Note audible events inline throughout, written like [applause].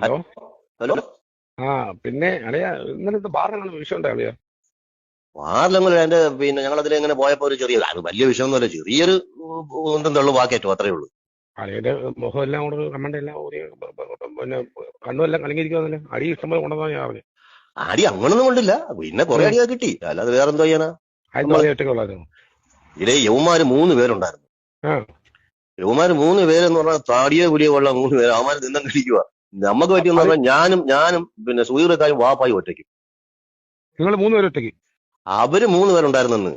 Hello? Hello? ആ പിന്നെ അളിയ ഇന്നലത്തെ ബാറിലാണ് വിഷയം ഉണ്ടോ അളിയ അതിന്റെ പിന്നെ ഞങ്ങൾ അതിൽ എങ്ങനെ പോയപ്പോ ഒരു ചെറിയ അത് വലിയ വിഷയമൊന്നുമല്ല ചെറിയൊരു ഒന്നും തള്ളു വാക്കേറ്റു അത്രേ ഉള്ളൂ. അളിയുടെ മുഖം എല്ലാം കൂടെ കമ്മണ്ട എല്ലാം ബ- പിന്നെ കണ്ണുമെല്ലാം കലങ്ങിയിരിക്കുവാന്നല്ലേ അടി ഇഷ്ടംപോലെ കൊണ്ടുവന്നാ ഞാൻ പറഞ്ഞു. അടി അങ്ങനൊന്നും കൊണ്ടില്ല. പിന്നെ കുറെ അടിയാ കിട്ടി. അല്ലാതെ വേറെ എന്തോ ചെയ്യാനാ അതിന് യൗമാര് മൂന്ന് പേരുണ്ടായിരുന്നു. യൗമാര് മൂന്ന് പേരെന്ന് പറഞ്ഞാൽ താടിയ കുടിയ കൊള്ള മൂന്ന് പേര് അവന്മാര് നിന്നും കഴിക്കുക നമുക്ക് പറ്റിയെന്ന് പറഞ്ഞാൽ ഞാനും ഞാനും പിന്നെ സുഹൃത്തുക്കാരും വാപ്പായും ഒറ്റയ്ക്കും. നിങ്ങൾ മൂന്ന് പേര് ഒറ്റയ്ക്ക്? അവർ മൂന്ന് പേരുണ്ടായിരുന്നെന്ന്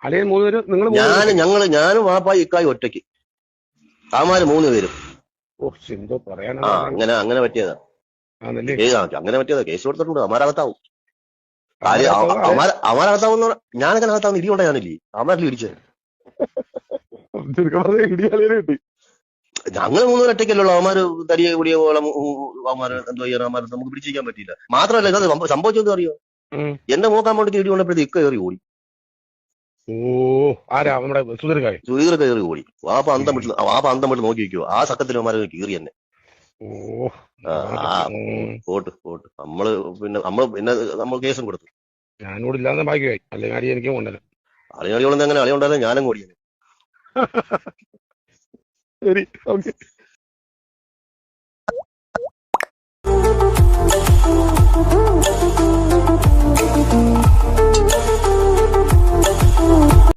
അല്ലെങ്കിൽ മൂന്ന് പേര് നിങ്ങൾ ഞാനും ഞാൻ ഞങ്ങൾ ഞാനും വാപ്പായും ഇക്കായി ഒറ്റയ്ക്ക്. താമാര് മൂന്ന് പേരും ആ അങ്ങനെ അങ്ങനെ പറ്റിയതാ. അങ്ങനെ പറ്റിയതാ. കേസ് കൊടുത്തിട്ടുണ്ട്. അമാരകത്താവും അമാര അമാരകത്താവുന്ന ഞാനങ്ങനെ അകത്താവുന്ന ഇടിയോടെ ഞാനില്ലേ? അമാരിൽ ഇടിച്ചത് [laughs] കിട്ടി. ഞങ്ങൾ മൂന്ന് ഒറ്റയ്ക്കല്ലോ അവന്മാർ തടിയ കൂടിയ പോലെ അവന്മാർ എന്തോ ചെയ്യാൻ അവന്മാർ നമുക്ക് പിടിച്ചിരിക്കാൻ പറ്റിയില്ല. മാത്രമല്ല ഇത് സംഭ- എന്ന് അറിയോ? എന്നെ എന്റെ മൂക്കാൻ വേണ്ടി തേടി കൊണ്ടപ്പോഴത്തെ ഇക്ക കയറി ഓടി. ഓ ആരാ? നമ്മുടെ സുധീർക്കായി സുധീർ കയറി ഓടി. വാപ്പ അന്തം വിട്ട് വാപ്പ അന്തം വിട്ട് നോക്കി വെക്കുവോ ആ സക്കത്തിൽ അവന്മാരെ കീറി എന്നെ. പോട്ട് പോട്ട്. നമ്മൾ പിന്നെ നമ്മൾ പിന്നെ നമ്മൾ കേസും കൊടുത്തു. ഞാനോട് ഇല്ലാതെ ഭാഗ്യമായി. അല്ലെങ്കിൽ അടി എനിക്കും കൊണ്ടല്ലോ അങ്ങനെ? അളി അളിയുണ്ടായാലും ഞാനും കൂടിയാണ് [laughs] okay.